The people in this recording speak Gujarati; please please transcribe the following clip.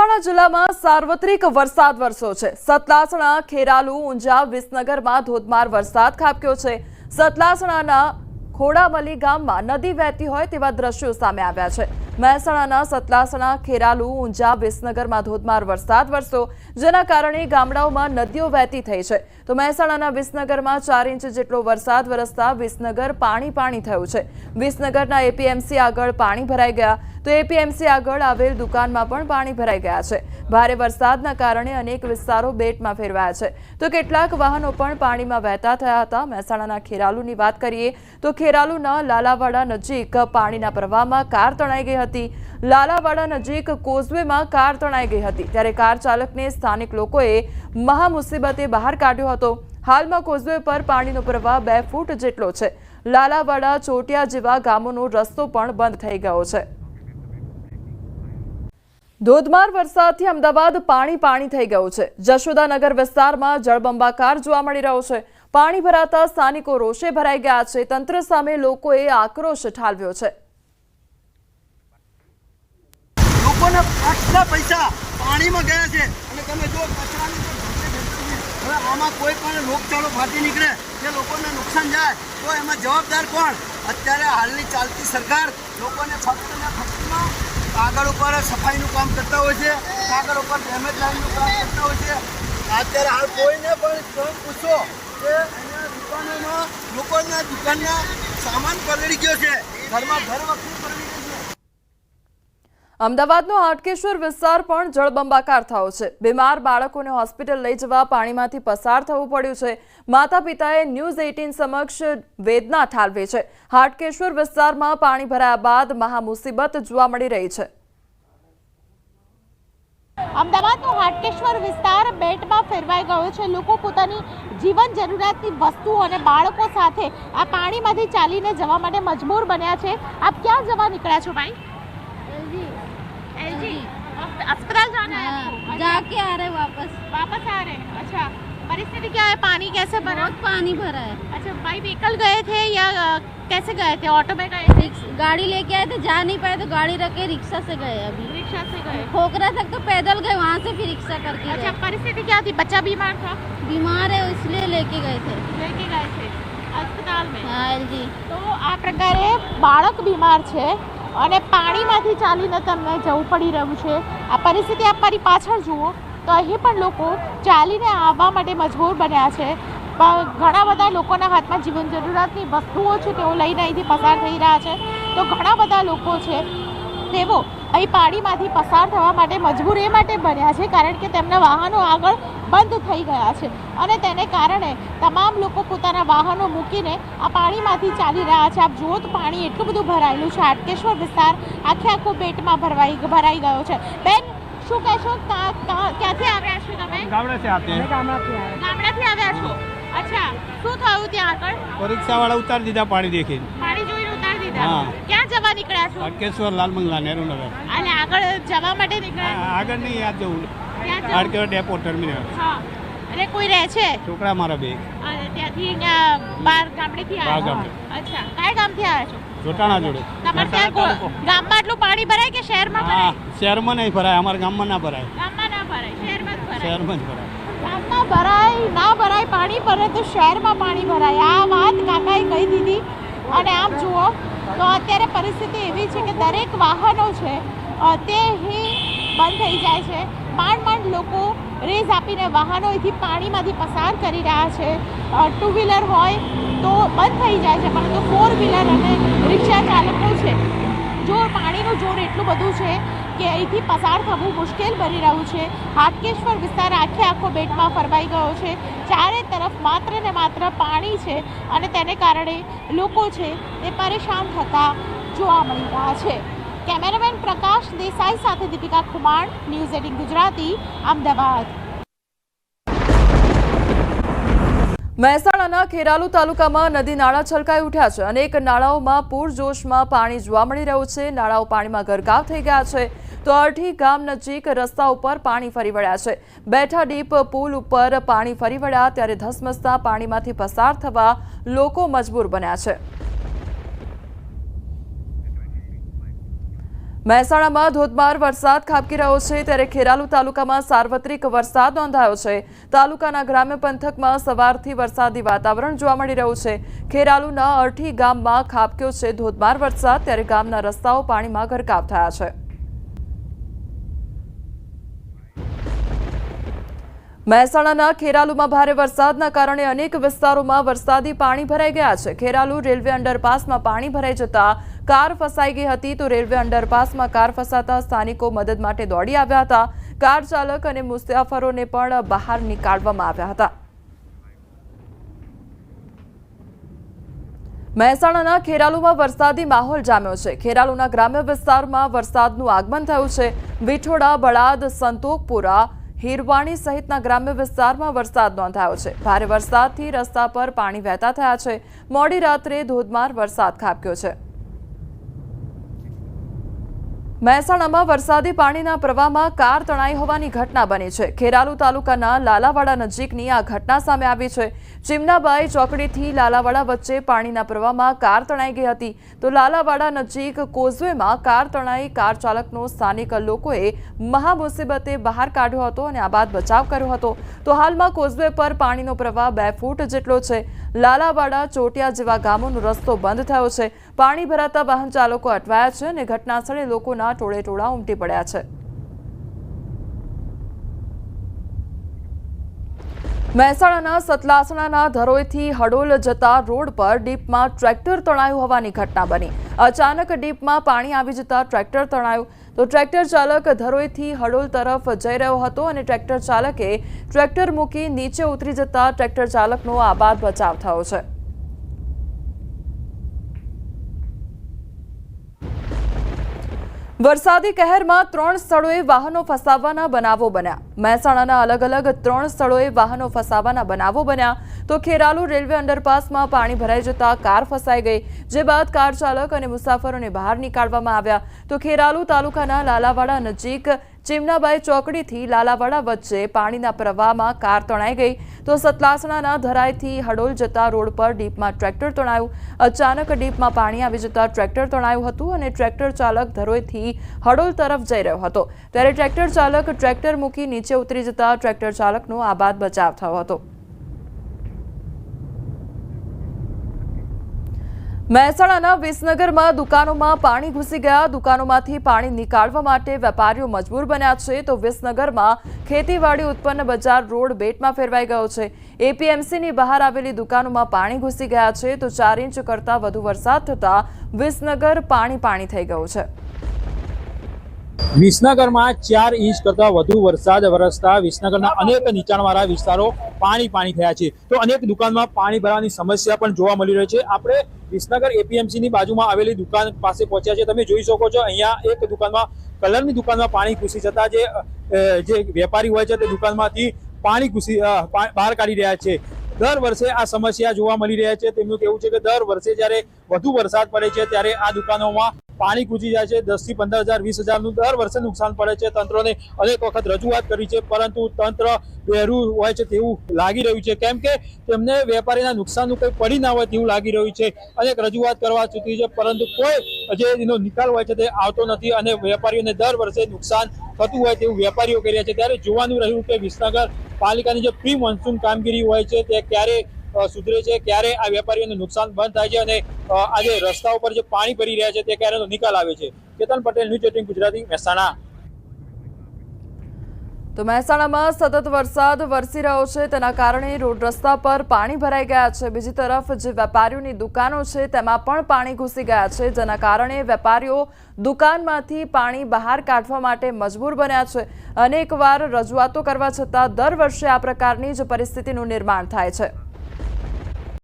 મહેસાણા જિલ્લામાં સાર્વત્રિક વરસાદ વરસ્યો છે. સતલાસણા, ખેરાલુ, ઊંઝા, વિસનગરમાં ધોધમાર વરસાદ ખાબક્યો છે. સતલાસણાના ખોડામલી ગામમાં નદી વહેતી હોય તેવા દ્રશ્યો સામે આવ્યા છે. મહેસાણાના સતલાસણા, ખેરાલુ, ઊંઝા વિસનગરમાં ધોધમાર વરસાદ વરસ્યો, જેના કારણે ગામડાઓમાં નદીઓ વહેતી થઈ છે. તો મહેસાણાના વિસનગરમાં ચાર ઇંચ જેટલો વરસાદ વરસતા વિસનગર પાણી પાણી થયું છે. વિસનગરના એપીએમસી આગળ પાણી ભરાઈ ગયા. તો એપીએમસી આગળ આવેલ દુકાનમાં પણ પાણી ભરાઈ ગયા છે. ભારે વરસાદના કારણે અનેક વિસ્તારો બેટમાં ફેરવાયા છે. તો કેટલાક વાહનો પણ પાણીમાં વહેતા થયા હતા. મહેસાણાના ખેરાલુની વાત કરીએ તો ખેરાલુના લાલાવાડા નજીક પાણીના પ્રવાહમાં કાર તણાઈ ગઈ હતી. લાલાવાડા નજીક કોઝવેમાં કાર તણાઈ ગઈ હતી. ત્યારે કાર ચાલકને સ્થાનિક લોકોએ મહા મુસીબતે બહાર કાઢ્યો હતો. હાલમાં કોઝવે પર પાણીનો પ્રવાહ બે ફૂટ જેટલો છે. લાલાવાડા ચોટિયા જેવા ગામોનો રસ્તો પણ બંધ થઈ ગયો છે. ધોધમાર વરસાદથી અમદાવાદ પાણી પાણી થઈ ગયું છે. જશોદાનગર વિસ્તારમાં જળબંબાકાર જોવા મળી રહ્યો છે. પાણી ભરાતા સ્થાનિકો રોષે ભરાઈ ગયા છે. તંત્ર સામે લોકોએ આક્રોશ ઠાલવ્યો છે. લોકોના આટલા પૈસા પાણીમાં ગયા છે. અને તમે જો કચરાની હવે આમાં કોઈ પણ રોગચાળો ફાટી નીકળે, જે લોકોને નુકસાન જાય, તો એમાં જવાબદાર કોણ? અત્યારે હાલની ચાલતી સરકાર લોકોને ફક્ત ને ફક્તમાં કાગળ ઉપર સફાઈનું કામ કરતા હોય છે, કાગળ ઉપર ડેમેજ લાઈનનું કામ કરતા હોય છે. અત્યારે હાલ કોઈને પણ તમે પૂછો કે અહીંયા દુકાનોમાં લોકોના દુકાનના સામાન પલળી ગયો છે. ઘરમાં ઘર વખત પલળી અમદાવાદનો હાટકેશ્વર વિસ્તાર પણ જળબંબાકાર થયો છે. બીમાર બાળકોને હોસ્પિટલ લઈ જવા પાણીમાંથી પસાર થવું પડ્યું છે. માતા પિતાએ ન્યૂઝ એઇટીન સમક્ષ વેદના ઠાલવી છે. હાટકેશ્વર વિસ્તારમાં પાણી ભરાયા બાદ મહામુસીબત જોવા મળી રહી છે. અમદાવાદનો હાટકેશ્વર વિસ્તાર બેટમાં ફેરવાઈ ગયો છે. લોકો પોતાની જીવન જરૂરિયાતની વસ્તુઓ અને બાળકો સાથે આ પાણીમાંથી ચાલીને જવા માટે મજબૂર બન્યા છે. આપ ક્યાં જવા નીકળ્યા છો, ભાઈ? अस्पताल जाना है? हाँ, जाके आ रहे वापस। वापस आ रहे हैं? अच्छा परिस्थिति क्या है? पानी कैसे भरा? बहुत पानी भरा है। अच्छा भाई व्हीकल गए थे या कैसे गए थे? ऑटो में गए गाड़ी लेके आए थे जा नहीं पाए तो गाड़ी रखे रिक्शा से गए अभी। रिक्शा से गए? खोखरा तक तो पैदल गए वहाँ से फिर रिक्शा करके अच्छा परिस्थिति क्या थी? बच्चा बीमार था? बीमार है इसलिए लेके गए थे। लेके गए थे अस्पताल में? हाँ जी। तो आप प्रकार बाढ़ बीमार है અને પાણીમાંથી ચાલીને તમને જવું પડી રહ્યું છે. આ પરિસ્થિતિ આપ પાછળ જુઓ, તો અહીં પણ લોકો ચાલીને આવવા માટે મજબૂર બન્યા છે. ઘણા બધા લોકોના હાથમાં જીવન જરૂરિયાતની વસ્તુઓ છે, તેઓ લઈને અહીંથી પસાર થઈ રહ્યા છે. તો ઘણા બધા લોકો છે દેવો અહીં પાણીમાંથી પસાર થવા માટે મજબૂર એ માટે બન્યા છે કારણ કે તેમના વાહનો આગળ બંધ થઈ ગયા છે. અને તેને કારણે તમામ લોકો પોતાના વાહનો મૂકીને આ પાણીમાંથી ચાલી રહ્યા છે. આપ જુઓ તો પાણી એટલું બધું ભરાયેલું છે. હાટકેશ્વર વિસ્તાર આખે આખો પેટમાં ભરવાઈ ભરાઈ ગયો છે. બેન શું કહેશો? ક્યાંથી આવ્યા છો તમે? ગામડાથી ગામડાથી આવ્યા. છો? અચ્છા. શું થયું ત્યાં આગળ? પરીક્ષા વાળા ઉતારી દીધા પાણી દેખી પાણી હા. ક્યાં જવા નીકળ્યા છો? હાટકેશ્વર લાલ મંગલા નહેરુ નગર. અને આગળ જવા માટે નીકળ્યા? આગળ નહીં યાદ જવું. Hatkeshwar depot terminal. અને કોઈ રહે છે? છોકરા મારા બે. અને ત્યાંથી બાર ગામડેથી બહાર આવ્યા. અચ્છા. કયા ગામથી આવ્યા છો? જોટાણા જોડે. તમારે ત્યાં ગામમાં આટલું પાણી ભરાય કે શહેરમાં ભરાય? શહેરમાં નહીં ભરાય અમારા ગામમાં ના ભરાય. ગામમાં ના ભરાય શહેરમાં જ ભરાય. શહેરમાં જ ભરાય. ગામમાં ભરાય ના ભરાય પાણી પરંતુ શહેરમાં પાણી ભરાય. આ વાત કાકાએ કહી દીધી. અને આમ જુઓ તો અત્યારે પરિસ્થિતિ એવી છે કે દરેક વાહનો છે તે બંધ થઈ જાય છે. માંડ માંડ લોકો રેસ આપીને વાહનો અહીંથી પાણીમાંથી પસાર કરી રહ્યા છે. ટુ વ્હીલર હોય તો બંધ થઈ જાય છે, પરંતુ ફોર વ્હીલર અને રિક્ષા ચાલકો છે. જોર પાણીનું જોર એટલું બધું છે કે અહીંથી પસાર થવું મુશ્કેલ બની રહ્યું છે. હાટકેશ્વર વિસ્તાર આખે આખો બેટમાં ફરવાઈ ગયો છે. ચારે તરફ માત્ર ને માત્ર પાણી છે અને તેને કારણે લોકો છે તે પરેશાન થતા જોવા મળી રહ્યા છે. કેમેરામેન પ્રકાશ દેસાઈ સાથે દીપિકા ખુમાણ, ન્યૂઝ એટીન ગુજરાતી, અમદાવાદ. મહેસાણાના ખેરાલુ તાલુકામાં નદી નાળા છલકાઈ ઉઠ્યા છે. અનેક નાળાઓમાં પૂરજોશમાં પાણી જોવા મળી રહ્યું છે. નાળાઓ પાણીમાં ગરકાવ થઈ ગયા છે. તો અરઠી ગામ નજીક રસ્તા ઉપર પાણી ફરી વળ્યા છે. બેઠા ડીપ પુલ ઉપર પાણી ફરી વળ્યા, ત્યારે ધસમસતા પાણીમાંથી પસાર થવા લોકો મજબૂર બન્યા છે. મહેસાણામાં ધોધમાર વરસાદ ખાબકી રહ્યો છે ત્યારે ખેરાલુ તાલુકામાં સાર્વત્રિક વરસાદ નોંધાયો છે. તાલુકાના ગ્રામ્ય પંથકમાં સવારથી વરસાદી વાતાવરણ જોવા મળી રહ્યું છે. ખેરાલુના અરઠી ગામમાં ખાબક્યો છે ધોધમાર વરસાદ, ત્યારે ગામના રસ્તાઓ પાણીમાં ગરકાવ થયા છે. મહેસાણાના ખેરાલુમાં ભારે વરસાદના કારણે અનેક વિસ્તારોમાં વરસાદી પાણી ભરાઈ ગયા છે. ખેરાલુ રેલવે અંડરપાસમાં પાણી ભરાઈ જતા કાર ફસાઈ ગઈ હતી તો રેલવે અંડરપાસમાં કાર ફસાતા સ્થાનિકો મદદ માટે દોડી આવ્યા હતા. કાર ચાલક અને મુસાફરોને પણ બહાર નીકાળવામાં આવ્યા હતા. મહેસાણાના ખેરાલુમાં વરસાદી માહોલ જામ્યો છે. ખેરાલુના ગ્રામ્ય વિસ્તારમાં વરસાદનું આગમન થયું છે. વિઠોડા, બળાદ સંતોકપુરા હીરવાણી સહિતના ગ્રામ્ય વિસ્તારમાં વરસાદ નોંધાયો છે. ભારે વરસાદથી રસ્તા પર પાણી વહેતા થયા છે. મોડી રાત્રે ધોધમાર વરસાદ ખાબક્યો છે. મહેસાણામાં વરસાદી પાણીના પ્રવાહમાં કાર તણાઈ હોવાની ઘટના બની છે. ખેરાલુ તાલુકાના લાલાવાડા નજીકની આ ઘટના સામે આવી છે. ચીમનાબાઈ ચોકડીથી લાલાવાડા વચ્ચે પાણીના પ્રવાહમાં કાર તણાઈ ગઈ હતી. તો લાલાવાડા નજીક કોઝવેમાં કાર તણાઈ કાર ચાલકનો સ્થાનિક લોકોએ મહા મુસીબતે બહાર કાઢ્યો હતો અને આ બાદ બચાવ કર્યો હતો. તો હાલમાં કોઝવે પર પાણીનો પ્રવાહ બે ફૂટ જેટલો છે. લાલાવાડા ચોટિયા જેવા ગામોનો રસ્તો બંધ થયો છે. પાણી ભરાતા વાહન ચાલકો અટવાયા છે અને ઘટનાસ્થળે લોકોના ટોળે ટોળા ઉમટી પડ્યા છે. મહેસાણાના સતલાસણાના ધરોઈથી હડોલ જતા રોડ પર ડીપમાં ટ્રેક્ટર તણાયું હોવાની ઘટના બની. અચાનક ડીપમાં પાણી આવી જતા ટ્રેક્ટર તણાયું. તો ટ્રેક્ટર ચાલક ધરોઈથી હડોલ તરફ જઈ રહ્યો હતો અને ટ્રેક્ટર ચાલકે ટ્રેક્ટર મૂકી નીચે ઉતરી જતા ટ્રેક્ટર ચાલકનો આબાદ બચાવ થયો છે. વરસાદી કહેરમાં ત્રણ સ્થળોએ વાહનો ફસાવાના બનાવો બન્યા. મહેસાણાના અલગ અલગ ત્રણ સ્થળોએ વાહનો ફસાવાના બનાવો બન્યા. તો ખેરાલુ રેલવે અંડરપાસમાં પાણી ભરાઈ જતા કાર ફસાઈ ગઈ, જે બાદ કાર ચાલક અને મુસાફરોને બહાર નીકાળવામાં આવ્યા. તો ખેરાલુ તાલુકાના લાલાવાડા નજીક ચીમનાબાઈ ચોકડીથી લાલાવાડા વચ્ચે પાણીના પ્રવાહમાં કાર તણાઈ ગઈ. તો સતલાસણાના ધરાઈથી હડોલ જતા રોડ પર ડીપમાં ટ્રેક્ટર તણાયું. અચાનક ડીપમાં પાણી આવી જતા ટ્રેક્ટર તણાયું હતું અને ટ્રેક્ટર ચાલક ધરોઈથી હડોલ તરફ જઈ રહ્યો હતો. ત્યારે ટ્રેક્ટર ચાલક ટ્રેક્ટર મૂકી નીચે ઉતરી જતા ટ્રેક્ટર ચાલકનો આબાદ બચાવ થયો હતો. મહેસાણાના વિસનગરમાં દુકાનોમાં પાણી ઘૂસી ગયા. દુકાનોમાંથી પાણી નીકાળવા માટે વેપારીઓ મજબૂર બન્યા છે. તો વિસનગરમાં ખેતીવાડી ઉત્પન્ન બજાર રોડ બેટમાં ફેરવાઈ ગયો છે. એપીએમસીની બહાર આવેલી દુકાનોમાં પાણી ઘૂસી ગયા છે. તો ચાર ઇંચ કરતાં વધુ વરસાદ થતાં વિસનગર પાણી પાણી થઈ ગયું છે. વિસનગરમાં ચાર ઇંચ કરતાં વધુ વરસાદ વરસતા વિસનગરના અનેક નીચાણવાળા વિસ્તારો પાણી પાણી થયા છે. તો અનેક દુકાનમાં પાણી ભરવાની સમસ્યા પણ જોવા મળી રહી છે. આપણે વિસનગર એપીએમસી ની બાજુમાં આવેલી દુકાન પાસે પહોંચ્યા છે. તમે જોઈ શકો છો, અહીંયા એક દુકાનમાં, કલરની દુકાનમાં પાણી ઘૂસી જતા જે જે વેપારી હોય છે તે દુકાનમાંથી પાણી ઘૂસી બહાર કાઢી રહ્યા છે. દર વર્ષે આ સમસ્યા જોવા મળી રહ્યા છે. તેમનું કહેવું છે કે દર વર્ષે જ્યારે વધુ વરસાદ પડે છે, ત્યારે આ દુકાનોમાં પાણી ઘૂસી જાય છે. દસથી પંદર હજાર, વીસ હજારનું દર વર્ષે નુકસાન પડે છે તંત્રને. અનેક વખત રજૂઆત કરી છે, પરંતુ તંત્ર વહેરું હોય છે તેવું લાગી રહ્યું છે. કેમ કે તેમને વેપારીના નુકસાનનું કંઈ પડી ના હોય તેવું લાગી રહ્યું છે. અનેક રજૂઆત કરવા ચૂકી છે, પરંતુ કોઈ જે એનો નિકાલ હોય છે તે આવતો નથી અને વેપારીઓને દર વર્ષે નુકસાન થતું હોય તેવું વેપારીઓ કરી રહ્યા છે. ત્યારે જોવાનું રહ્યું કે વિસનગર પાલિકાની જે પ્રી મોન્સૂન કામગીરી હોય છે તે ક્યારે સુધરે છે, ક્યારે આ વેપારીઓને નુકસાન બંધ થાય છે અને આજે રસ્તા ઉપર જે પાણી ભરી રહ્યા છે, તે ક્યારેનો નિકાલ આવે છે. Ketan Patel, news eighteen Gujarati, Mehsana. તો મહેસાણામાં સતત વરસાદ વરસી રહ્યો છે, તેના કારણે રોડ રસ્તા પર પાણી ભરાઈ ગયા છે. બીજી તરફ જે વેપારીઓની દુકાનો છે, તેમાં પણ પાણી ઘૂસી ગયા છે, જેના કારણે વેપારીઓ દુકાનમાંથી પાણી બહાર કાઢવા માટે મજબૂર બન્યા છે. અનેકવાર રજૂઆતો કરવા છતાં દર વર્ષે આ પ્રકારની જ પરિસ્થિતિનું નિર્માણ થાય છે.